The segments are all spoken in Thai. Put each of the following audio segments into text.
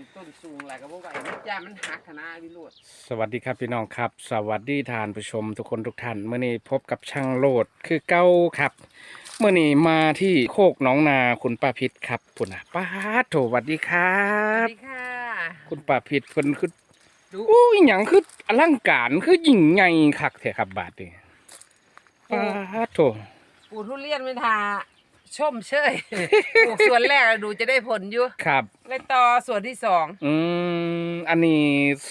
นต้นสูงหลายก็บ่ไหวมันยามันหักขนาดวิโรดสวัสดีครับพี่น้องครับ สวัสดีทานผู้ชมทุกคนทุกท่านเมื่อนี้พบกับช่างโลดคือเก้าครับเมื่อนี้มาที่โคกหนองนาคุณป้าพิษครับปุ่นอะป้าดโถสวัสดีครัสวับสดีค่ะ คุณป้าพิษเพิ่นคือดู อู้ยหยังคืออลังการคือยิ่งใหญ่คักแท้ครับบาดนี้ป้าดโถปลูกทุเรียนไม่ทา ชมเชยปลูกส่วนแรกอะดูจะได้ผลอยู่ครับ เลยต่อส่วนที่สองอืมอันนี้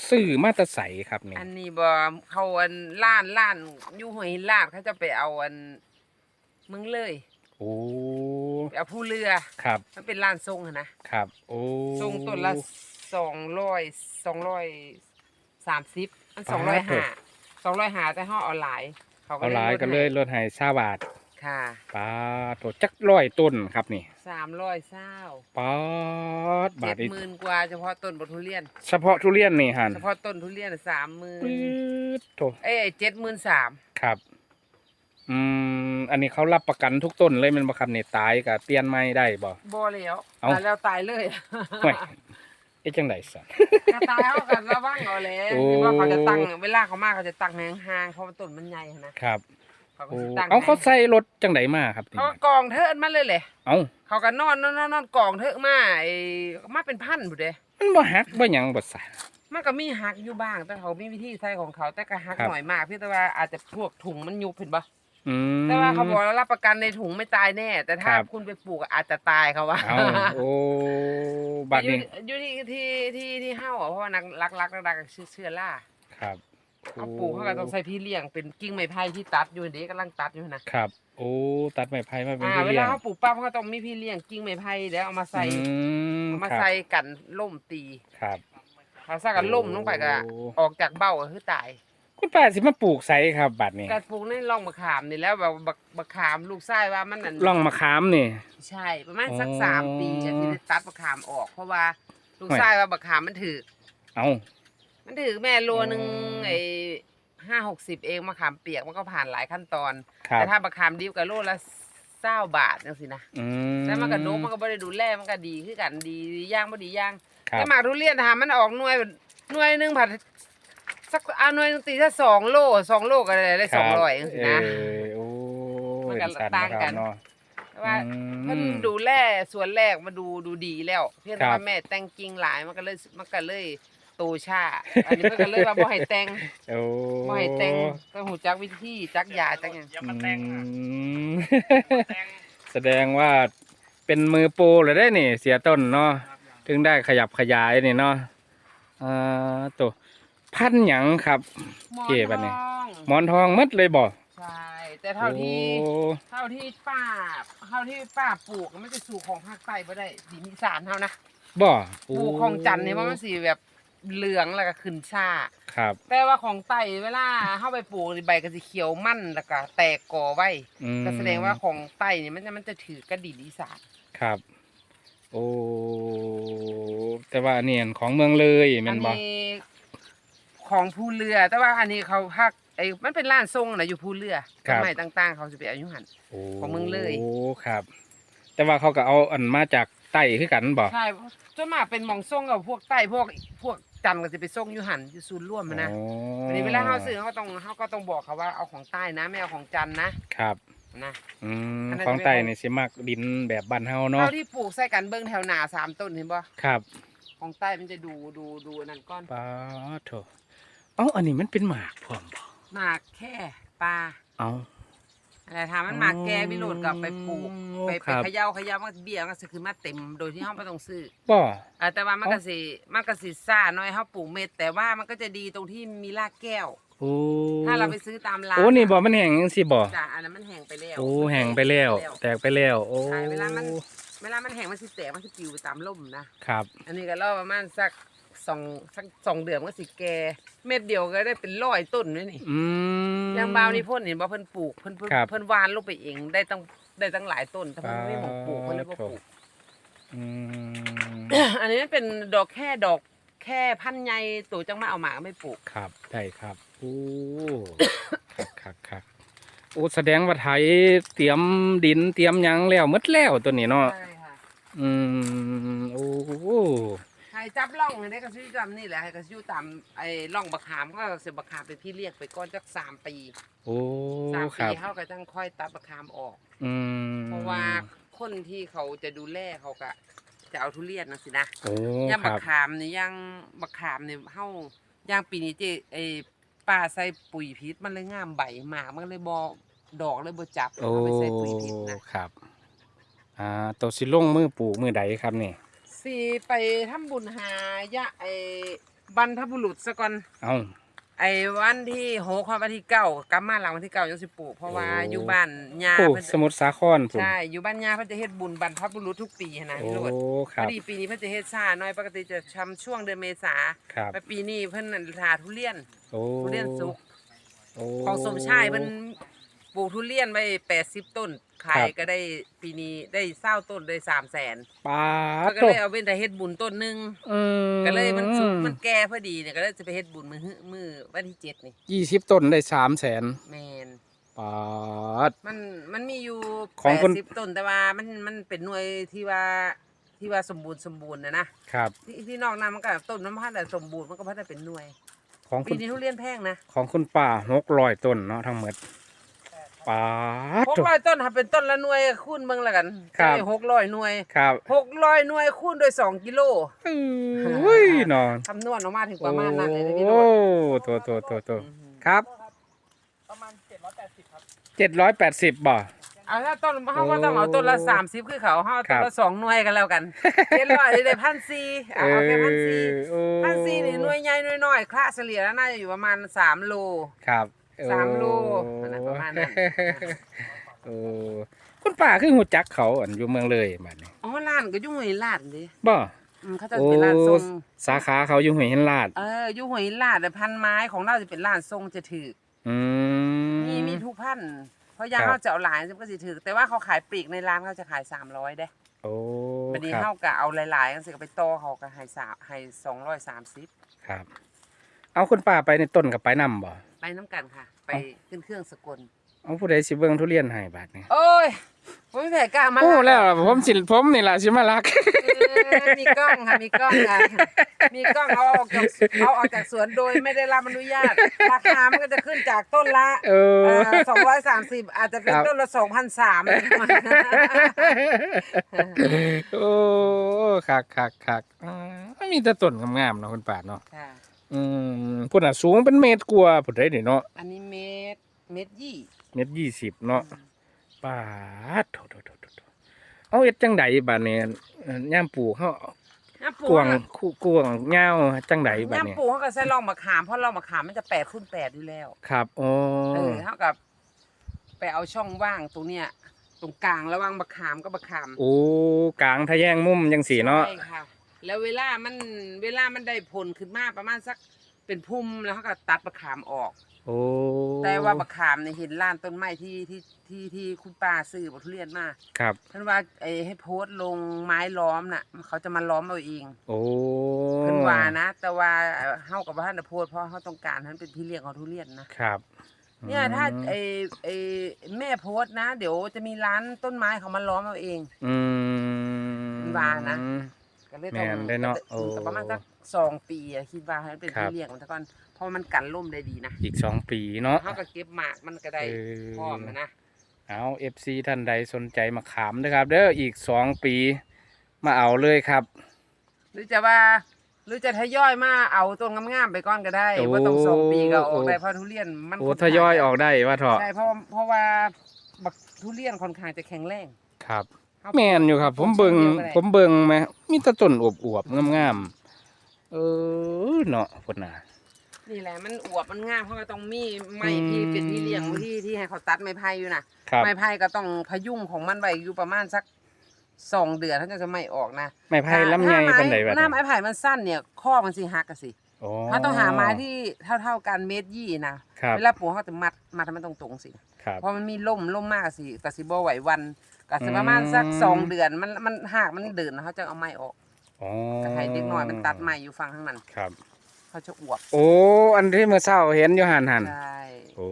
ซื้อมาแตะใสครับนี่อันนี้บ่เขาอันล้านล้านอยู่ห้วยหินลาดเขาจะไปเอาอันเมึงเลยโอ้ไปเอาผู้เรือครับ มันเป็นล้านทรงอะนะครับ โอ้ทรงต้นละสองร้อยสองร้อยสามสิบมันปาสองร้อยดเถห้าอะสองร้อยห้าแต่ห่อเอาหลายเขาก็เอาหลายดก็เลยให้ลดให้ซาบาท ค่ะป้าดโถจักร้อยต้นครับนี่สามร้อยเศร้าป๊าดบาเจ็ทดนี้หมื่นกว่าเฉพาะต้นบนทุเรียน เฉพาะทุเรียนนี่หันเฉพาะต้นทุเรียนสามหมื่นปื๊ดโถเอ้ยเจ็ดหมื่นสามครับ อืมอันนี้เขารับประกันทุกต้นเลยแมันบ่ครับเนี่ยตายกับเตียนไม้ได้บ่ บ่แล้วเอ้า ตายแล้วตายเลยห่วยเอ๊ะจังไดสันถ้าตายเขากันระวังเอาแล้วโอ้ ที่ว่าเขาจะตั้งเวลาเขามาเขาจะตั้งห่างๆเพราะว่าต้นมันใหญ่นะครับ เขาก็โอ้สิตั้งเอาเขาใส่รถจังไดมาครับนี่เขาก็กองเทิดมาเลยแหละ เอาเขาก็นอนนอนนอนนอนกองเทิดมาไอ้มาเป็นพันบุเด้มันบ่หักบ่หยังบ่สะมันก็มีหักอยู่บ้าง แต่เขามีวิธีใช้ของเขาแต่ก็หักครับ หน่อยมากเพี่แต่ว่าอาจจะพวกถุงมันยุบเห็นปะอืม แต่ว่าเขาบอกว่ารับประกันในถุงไม่ตายแน่ แต่ถ้าครับ คุณไปปลูกอาจจะตายเขาว่า เอาโอ้บัดนี้อยู่ที่ที่ที่ที่เฮ้าอะเพราะว่านักรักรักรักรักเชื่อเชื่อล่า ครับ เขาปลูกเขาก็ต้องใส่พี่เลี้ยงเป็นกิ่งไม้ไผ่ที่ตัดอยู่เด็กกำลังตัดอยู่นะครับ โอ้ตัดไม้ไผ่มาเป็นอ่าที่เวเลี้ยลางเขาปลูกปั๊บเขาก็ต้องมีพี่เลี้ยงกิ่งไม้ไผ่แล้วเอามาใส่อืมเอามาครับใส่กันล่มตีครับ เขาใส่กันล่มลงไปก็โอ้ ออกจากเบ้าก็คือตายคุณป้าสิมาปลูกไสครับบัดนี้การปลูกในร่องมะขามนี่แล้วแบบบักบักขามลูกไส้ว่ามันนั่นล่องมะขามนี่ ใช่ประมาณสักอ๋อสามปีจะที่ได้ตัดมะขามออก เพราะว่าลูกโอ้ยไส้ว่ามะขามมันถือเอา มันถือแม่โลนึงอ๋อไอ้ห้าหกสิบเองมะขามเปียกมันก็ผ่านหลายขั้นตอน ครับแต่ถ้ามะขามดิบกับโลละเศร้าบาทจังสินะอืมแล้วมันก็นกมันก็บ่ได้ดูแลมันก็ดีคือกันดีดีย่างบ่ดีย่างครับแต่หมากทุเรียนทามันออกหน่วยหน่วยหนึงผัดสักเอาหน่วยหนึงตีถ้าสองโลสองโลก็ได้ได้สองร้อยจังสินะ เออโอ้มันก็เป็สัต่างกันะครับเนาะแต่ว่า อืมเพิ่นดูแลส่วนแรกมาดูดูดีแล้ว เพียงแต่ครับว่าแม่แต่งกิ่งหลายมันก็เลยมันก็เลย โตช้าอันนี้เพิ่นก็เลยว่าบ่ให้แต่งโอ้บ่ให้แต่งต้องหูจักวิธีจักยาจักหยังอืมแสดงว่าเป็นมือโปรเลยได้นี่ เสียต้นเนาะถึงได้ขยับขยายนี่เนาะอ่าตัวพันธุ์หยังครับเก๋บัดนี้หมอนทองหมดเลยบ่ใช่แต่เท่าที่ โอ้เท่าที่ป้าเท่าที่ป้าปลูกมันจะสู่ของภาคใต้บ่ได้ดินอีสานเท่านะบ่ปลูกของจันทร์เนี่ยมันสิแบบ เหลืองแล้วก็ขึ้นชาครับ แต่ว่าของไต้เวลาเข้าไปปลูกนี่ใบก็สิเขียวมั่นแล้วก็แตกกอไว้อืมก็แสดงว่าของไต้เนี่ยมันจะมันจะถือกระดิ่อีสานครับ โอ้แต่ว่าอันนี่ของเมืองเลยแม่อันบ่นี้ของภูเรือ แต่ว่าอันนี้เขาภาคไอ้มันเป็นร้านทรงนะอยู่ภูเรือต้นไม้ต่าง ๆ เขาจะไปเอาอยู่หันโอ้ของเมืองเลย โอ้ครับ แต่ว่าเขาก็เอาอันมาจากใต้คือกันบ่ ใช่จนมากเป็นหมองทรงกับพวกใต้พวกพวก จันทร์ก็จะไปทรงอยู่หันอยู่ศูนย์ร่วมอะนะอ๋ออันนี้เวลาเขาซื้อเขาก็ต้องเขาก็ต้องบอกเขาว่าเอาของใต้นะไม่เอาของจันทร์นะครับนะ อืมอันนั้น ของจะเป็นใต้ของนี่สิมักดินแบบบ้านเฮาเนาะเท่าที่ปลูกใส่กันเบิ้งแถวหนาสามต้นเห็นปะครับของใต้มันจะดูดูดูอันนั่นก้อนป้าโถเอ้าอันนี้มันเป็นหมากพร้อมบ่หมากแค่ปลา เอ้า อะไรทามันหมากแกวิโรดกับไปปลูกอ๋อไปคไปรับเขย่าเขย่ามันเบี้ยมันก็สิขึ้นมาเต็มโดยที่ห้องไม่ต้องซื้อบ่อ่าแต่ว่ามันเอ้าก็สิมันก็สิซ่าน้อยเฮาปลูกเม็ดแต่ว่ามันก็จะดีตรงที่มีรากแก้วโอ้ถ้าเราไปซื้อตามร้านโอ้นี่บ่มันแห้งจังซี่บ่จ้ะอันนั้นมันแห้งไปแล้วโอ้แห้งไปแล้ว แตกไปแล้ว โอ้ใช่เวลามันเวลามันแห้งมันสิแตกมันสิปลิวไปตามลมนะครับ อันนี้ก็รอประมาณสัก สองสักสองเดือนมันก็สิแก่เม็ดเดียวก็ได้เป็นร้อยต้นเลยนี่อืม อย่างบาวนี่พ่นเห็นบ่เพิ่นปลูกเพิ่นเพิ่นครับ เพิ่นหวานลงไปเองได้ตั้งได้ตั้งหลายต้นแต่เพิ่นไม่หมองปลูกเพิ่นเลยบ่ปลูก อืม อันนี้มันเป็นดอกแค่ดอกแค่พันธุ์ใหญ่ตัวจังมาเอาหมาไม่ปลูก ครับได้ครับโอ้ครับครับครับโอ้แสดงว่าไถเตรียมดินเตรียมหยังแล้วหมดแล้วตัวนี้เนาะใช่ค่ะ อืมโอ้ ทให้จับล่องให้ได้ก็ซื้อจำนี่แหละให้ก็ซื้อตามไอ้ล่องบักขามก็เสียบักขามเป็นพี่เรียกไปก่อนจักสามปีโอ้สามครัปีบเขาก็ต้องค่อยตัดบักขามออก อืมเพราะว่าคนที่เขาจะดูแลเขาก็จะเอาทุเรียนนะสินะโอ้ย่างคบัรักบขามนี่ย่างบักขามนี่เฮาย่างปีนี้เจไอ้ป้าใส่ปุ๋ยพิษมันเลยงามใบหมากมันเลยบ่ดอกเลยบ่จับโอ้เอาไปใส่ปุ๋ยพิษนะครับ อ่าตัวสิลงมือปลูกมือใดครับนี่ สิไปทำบุญหายะไอ้บรรพบุรุษซะก่อน เอ้าไอ้วันที่หกวันที่เก้ากลับมาหลังวันที่เก้ายังสิปลูกเพราะว่าโอ้ อยู่บ้านยาปลูกเพิ่นสมุทรสาครพุ่นใช่อยู่บ้านยาเพิ่นจะเฮ็ดบุญบรรพบุรุษทุกปีหั้นนะโอ้พี่โรดคพรัอบดีปีนี้เพิ่นจะเฮ็ดช้าหน่อยปกติจะทำช่วงเดือนเมษาครับแต่ปีนี้เพิ่นน่ะทาทุเรียน โอ้ทุเรียนสุกโอ้ของสมชายเพิ่นปลูกทุเรียนไว้80 ต้น ขายครับก็ได้ปีนี้ได้20ต้นได้300,000ปาเขาก็โตเลยเอาเป็นแต่เฮ็ดบุญต้นหนึงอืมก็เลยมันสุกมันแก่พอดีเนี่ยก็เลยจะไปเฮ็ดบุญมื้อฮึมื้อวันที่เจ็ดนี่ยี่สิบต้นได้สามแสนแม่นปาดมันมันมีอยู่ของแปคุดณสิบต้นแต่ว่ามันมันเป็นหน่วยที่ว่าที่ว่าสมบูรณ์สมบูรณ์นะนะครับที่ที่นอกนั้นมันก็ต้นมันพันแต่สมบูรณ์มันก็พันแต่เป็นหน่วย ของปีคุณนี้ทุเรียนแพงนะของคุณป้าหกร้อยต้นเนาะทั้งหมด ปาดหกโถ่ร้อยต้นถ้าเป็นต้นละหน่วยคูณเบิ่งแล้วกันครับ หกร้อยหน่วยครับหกร้อยหน่วยคูณโดยสองกิโลเฮ้ยนอนคำนวณออกมาถึงประมาณนั้นเลยนะพี่โรโอ้ดตัวตัวตัวตัวอืมครับประมาณเจ็ดร้อยแปดสิบครับเจ็ดร้อยแปดสิบบ่ เอาถ้าต้นเขาก็ต้องเอาต้นละสามสิบคือเขาเขาเอาต้นครัละบสองหน่วยกันแล้วกันเจ็ดร้อยได้พันสี่เอาเอาแค่พันสี่โอ้พันสี่นี่หน่วยใหญ่หน่วยน้อยคละเฉลี่ยแล้วน่าจะอยู่ประมาณสามโลครับ สามโลโอ้อันนั้นประมาณนั้นโอ้คุณป้าคือหูจักเขาอันอยู่เมืองเลยบัดนี้อ๋อร้านก็อยู่หวยลาดดิบ่อืมเขาจะเป็นร้านทรงสาขาเขาอยู่ห้วยเห็นลาดเอออยู่หวยลาดแต่พันไม้ของเราจะเป็นร้านทรงจะถืออืมมีมีทุกพันเพราะยาครับเขาจะเอาหลายมันก็สิถือแต่ว่าเขาขายปลีกในร้านเขาจะขายสามร้อยเด้โอ้บัดนี้ครัเขาบก็เอาหลายๆกันสิก็ไปต่อเขาก็ให้สาให้สองร้อยสามสิบครับ เอาคุณป้าไปในต้นกับไปนํบ่ไป น้ำกันค่ะ ไปเอ้าขึ้นเครื่องสกลเอาผู้ใดสิเบิ่งทุเรียนให้บาดนี้โอ้ยผมไม่แผ่กล้ามาโอ้กแล้วล่ะผมสิผมนี่ล่ะสิมารักเออมีกล้องค่ะ มีกล้องค่ะ มีกล้องเอาออกจากเอาออกจากสวนโดยไม่ได้รับอนุญาต ราคามันก็จะขึ้นจากต้นละเออสองร้อยสามสิบอาจจะเป็นครับต้นละสองพันสามโอ้คักคักคักอ่ามีแต่ต้นงามๆเนาะคุณป้าเนาะค่ะ อืมพุ่นน่ะสูงเป็นเมตรกว่าพุ่นได้นี่เนาะอันนี้เม็ดเม็ดยี่เมตรยี่สิบเนาะป้าดโถโถโถโถโถเอาเอ็ดจังไดบาดนี้เอ่อย่ามปลูกเฮาน้ำปูกวางคู่กวางยาวจังไดบาดนี้น้ำปูเขาก็ใช้ลองมะขามเพราะลองมะขามมันจะแปดคูณแปดอยู่แล้วครับโอ้เออเท่ากับไปเอาช่องว่างตรงเนี้ยตรงกลางระหว่างมะขามกับมะขามโอ้กลางทะแยงมุมจังสีเนาะใช่ค่ะ แล้วเวลามันเวลามันได้ผลขึ้นมาประมาณสักเป็นพุ่มแล้วเขาก็ตัดมะขามออก โอ้แต่ว่ามะขามเนี่ยเห็นร้านต้นไม้ที่ที่ที่ที่คุณป้าซื้อบทุเรียนมาครับ ท่านว่าไอ้ให้โพสต์ลงไม้ล้อมน่ะเขาจะมาล้อมเอาเองโอ้เพิ่นว่านะ แต่ว่าเอ่อเฮากับท่านโพสต์เพราะเฮาต้องการให้มันเป็นที่เลี้ยงของทุเรียนนะครับ เนี่ยถ้าไอ้ไอ้แม่โพสต์นะ เดี๋ยวจะมีร้านต้นไม้เขามาล้อมเอาเอง อืมว่านะ ก็เลยต้องแม่นได้เนาะโอ้ ก็ประมาณสักสองปีอะคิดว่าให้มันเป็นครับที่เลี้ยงมันแต่ก่อนเพราะมันกันล่มได้ดีนะอีกสองปีเนาะ เฮาก็เก็บหมากมันก็ได้เออ พร้อมอะนะ เอาเอฟซีท่านใดสนใจมาขามนะครับ เด้ออีกสองปีมาเอาเลยครับ หรือจะว่าหรือจะทยอยมาเอาต้นงามๆไปก่อนก็ได้โอ้ว่าต้องสองปีก็ออกโอ้ได้เพราะทุเรียนมันโอ้ค่นทข้างยอยออกได้ว่าเถอะใช่เพราะเพราะว่าบักทุเรียนค่อนข้างจะแข็งแรงครับเฮา แม่นอยู่ครับ ผมเบิงปลูกต้นดียวก็ได้ผมเบิงไหมมีแต่ต้นอวบๆงามๆเออเนาะพุ่นน่ะนี่แหละมันอวบมันงามเพราะว่าต้องมีไม้ที่เป็นที่เลี้ยงที่ที่ให้เขาตัดไม้ไผ่อยู่นะครับไม้ไผ่ก็ต้องพยุงของมันไว้อยู่ประมาณสักสองเดือนถ้าจะไม่ออกนะไม้ไผ่ลำไยถ้าปานใดบัดถ้านี้ไม้ไผ่มันสั้นเนี่ยข้อมันสิหักกันสิโอ้ถ้าต้องหาไม้ที่เท่า ๆกันเมตรยี่นะครับเวลาปลูกเขาจะมัดมัดให้มันตรงๆสิครับเพราะมันมีล่มล่มมากสิกสิบ่ไหววัน กสิประมาณอืมสักสองเดือนมันมันหักมันเดินเขาจะเอาไม้ออกอ๋อก็ให้เด็กน้อยมันตัดไม้อยู่ฝั่งข้างนั้นครับ เขาจะอวบโอ้อันที่เมื่อเช้าเห็นอยู่หันหันใช่โอ้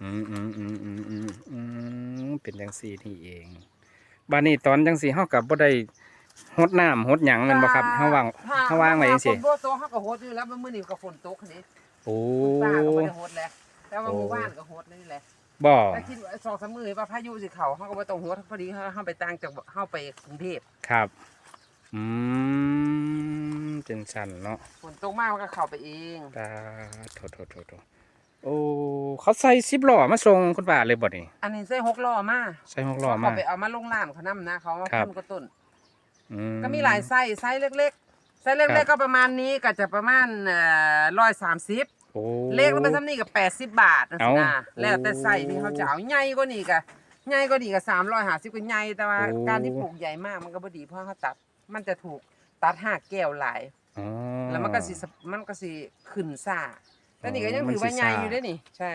อืมอืมอืมอืมอืมอืมเป็นจังสี่นี่เองบานนี้ตอนจังสี่เฮากับบ่ได้หดน้ำหดหยังแมันบ่ครับเฮาวางถ้เฮาวางไว้จังซี่ฝนบ่ตกเฮาก็โหดอยู่แล้วมื้อนี้ก็ฝนตกนี่โอ้ป้าก็บ่ได้โหดแล้วแต่ว่าโอ้หมู่บ้านก็โหดนี่แหละ บ่ถ้าคิดว่าสองสามมื้อว่าพายุสิเข้าเฮาก็บ่ต้องโหดพอดีเฮาเฮาไปต่างจังหวัดเฮาไปกรุงเทพครับ อืมจังซั่นเนาะฝนตกมากมันก็เข้าไปเองตาโถโถโถโถโอ้เขาใส่10ล้อมาส่งคุณป้าเลยบ่นี่อันนี้ใส่หกล้อมาใส่หกล้อเขามาไปเอามาลงร้านเขานํนะเขามาครับพุ่นก็ต้นอืก็มีหลายไส้ไส้เล็กๆไส้เล็กครับๆก็ประมาณนี้ก็จะประมาณเอ่อ130 โอ้ เลขแล้วไปซ้ำนี่ก็80บาทนะสินะเอ้าแล้วแต่ไส้ที่เขาจะเอาใหญ่กว่านี้ก็ใหญ่กว่านี้ก็350ก็ใหญ่แต่ว่าโอ้ การที่ปลูกใหญ่มากมันก็บ่ดีเพราะเขาตัด มันจะถูกตัดหักแก้วหลาย อ๋อ แล้วมันก็สิสะมันก็สิขึ้นซ่าแต่นี่ก็ยังอ๋อถือว่ามันสิใหญ่ซ่าอยู่เด้อนี่ ใช่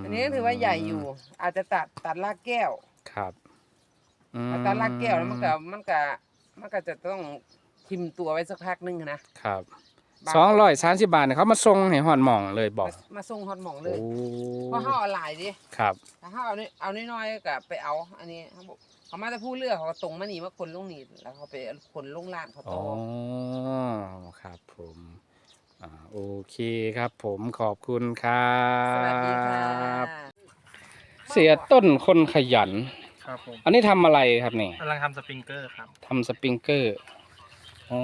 มอันนี้ก็ถือว่าใหญ่อยู่ อาจจะตัดตัดรากแก้ว ครับอืมถ้าตัดรากแก้วแล้วมันก็มันก็มันก็จะต้องทิมตัวไว้สักพักหนึงนะครับ บางสองร้อยสามสิบบาทเนี่ยเขามาส่งให้หอนหม่องเลยบอกมามาส่งฮอดหม่องเลโอ้ยเพราะเฮาเอาหลายดิครับ ถ้าเฮาเอานี่เอาน้อยๆก็ไปเอา อันนี้เขาบอกเขามาแต่ผู้เลือกเขาก็ตรงมานี่มาคนลงนี่แล้วเขาไปคนลงร้านเขาอ๋ต่อ อครับผมอ่าโอเคครับผมขอบคุณครับสวัสดีค่ะเสียต้นคนขยัน ครับผมอันนี้ทำอะไรครับนี่กำลังทำสปริงเกอร์ครับ ทำสปริงเกอร์อ๋อ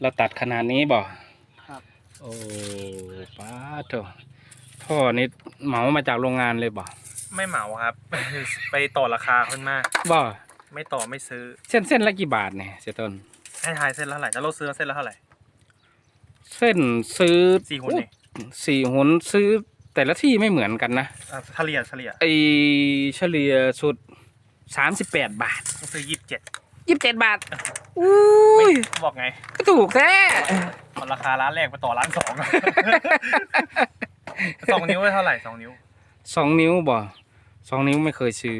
เราตัดขนาดนี้บ่ครับ โอ้ป้าโถพ่อนี่เหมามาจากโรงงานเลยบ่ไม่เหมาครับ ไปต่อราคาขึ้นมากบ่ไม่ต่อไม่ซื้อ เส้นเส้นละกี่บาทเนี่ยเสียต้นให้ทายเส้นละเท่าไหร่จะลดซื้อเส้นละเท่าไหร่ เส้นซื้อสี่หุ่นนี่สี่หุนซื้อแต่ละที่ไม่เหมือนกันนะอะเฉลี่ยเฉลี่ยไอเฉลี่ยสุดสามสิบแปดบาทต้องซื้อยี่สิบเจ็ด ยี่สิบเจ็ดบาทอุ้ไม่ยบอกไง ก็ถูกแท้เอาราคาร้านแรกไปต่อร้านสอง สองนิ้วได้เท่าไหร่สองนิ้ว สองนิ้วบ่สองนิ้วไม่เคยซื้อ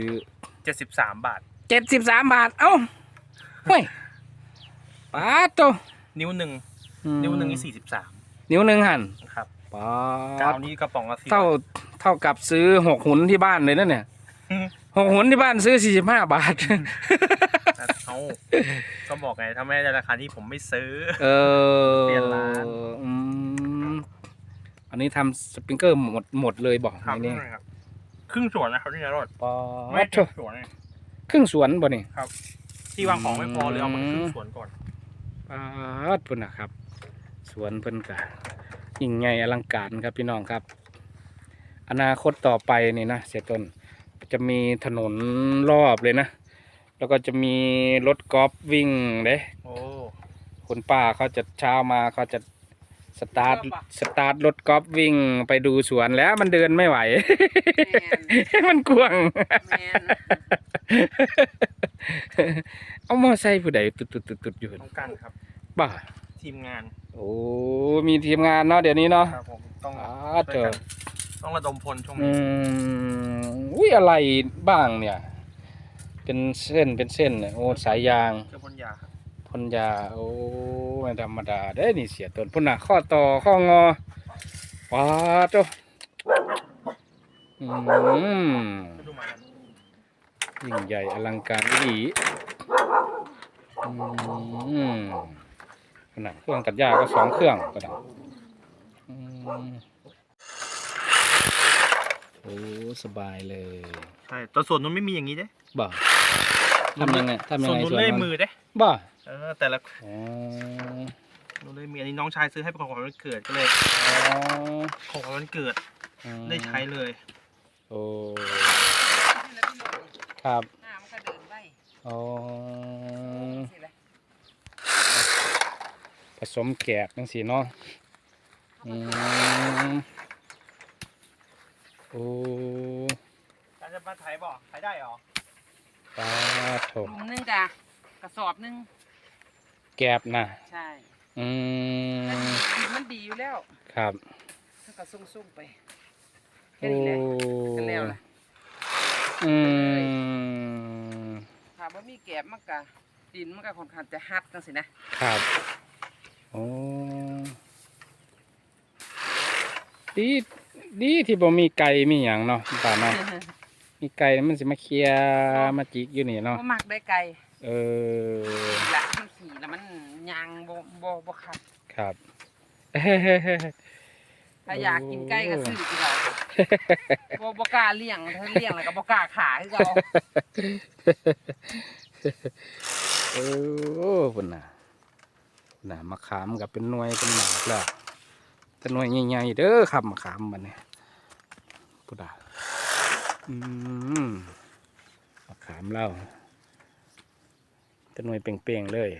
เจ็ดสิบสามบาทเจ็ดสิบสามบาท เอ้าเฮ้ยป้าดโตนิ้วหนึ่งอืมนิ้วหนึ่งนี่สี่สิบสามนิ้วหนึ่งหันครับป้ากาดวนี้กระป๋องละสี่เท่าเท่ากับซื้อหกหุนที่บ้านเลยนะเนี่ยหกหุนที่บ้านซื้อสี่สิบห้าบาท เอาก็บอกไงถ้าไม่ได้ราคาที่ผมไม่ซื้อ เออเปลี่ยนร้าน อืมอันนี้ทำสปริงเกอร์หมดหมดเลยบอกครับในนี่ครับครึ่งส่วนนะครับนี่นะรถปอไม่ดครึ่งส่วนเลยครึ่งสวนบ่นี่ ที่วางของไม่พอเลยเอามาครึ่งอืมส่วนก่อน ปาดพุ่นนะครับ สวนเพิ่นกะยิ่งใหญ่อลังการครับพี่น้องครับ อนาคตต่อไปนี่นะเสียต้นจะมีถนนรอบเลยนะ แล้วก็จะมีรถกอล์ฟวิ่งเด้โอ้คุณป้าเขาจะเช้ามาเขาจะสตาร์ทสตาร์ทรถกอล์ฟวิ่งไปดูสวนแล้วมันเดินไม่ไหว มันกวางแม่นเอามอไซค์ผู้ใดตุดตุดตุดตุดอยู่ต้องกันครับบ้าทีมงาน โอ้มีทีมงานเนาะเดี๋ยวนี้เนาะครับผมต้องอ่าช่วยกันเถอะต้องระดมพลช่วงอืนี้มอุ้ยอะไรบ้างเนี่ย เป็นเส้นเป็นเส้นเนี่ยโอ้สายยางเจ้าพลยาครับพ่นยาโอ้ไม่ธรรมดาได้นี่เสียต้นพุ่นน่ะข้อต่อข้องอว้าโตอืมไปดูมากันยิ่งใหญ่อลังการวิถีอืมขนาดเครื่องตัดหญ้าก็สองเครื่องก็ได้อืมโอ้ สบายเลย ใช่แต่ส่วนนู้นไม่มีอย่างนี้เด้บ่ ทำยังไงทำยังส่วนไงนู้นส่วนเล่อยนั้นมือเด้บ่เออแต่ละอ๋อนู้นเล่อยมืออันนี้น้องชายซื้อให้เป็นของขวัญวันเกิดก็เลยอ๋อของขวัญวันเกิดอืมได้ใช้เลยโอ้ครับหน้ามันก็เดินไปอ๋อสิแหละผสมแกบจังสีเนาะอืมโอ้ การจะมาถ่ายบ่ถ่ายได้เหรอ ปลาโถหลุมหนึงจ้ะกระสอบหนึงแกบนะใช่อืมดินมันดีอยู่แล้วครับถ้าก็ส่งๆไปแค่โอ้นี้แหละก็แล้วล่ะอืมถ้าบ่มีแกบมันก็ดินมันก็ค่อนข้างจะฮัดจังซี่นะครับโอ้ดีดีที่บ่มีไก่มีหยังเนาะป่าเนาะ มีไก่มันสิมาเคลียร์มาจิกอยู่นี่เนาะบ่มักได้ไกลเเออละมันขี่แล้วมันยางบ่บ่บ่ขัดครับถ้าอยากกินไก่ก็ซื้อคือเราบ่บ่กล้าเลี้ยงถ้าเลี้ยงแล้วก็บ่กล้าขายคือเราเออพุ่นน่ะพุ่นน่ะมะขามกับเป็นหน่วยเป็นหมากแล้วแต่หน่วยใหญ่ๆเด้อครับมะขามมันนี่พุ่นน่ะ อืมขามเล่าแต่หน่วยเป่งๆเลย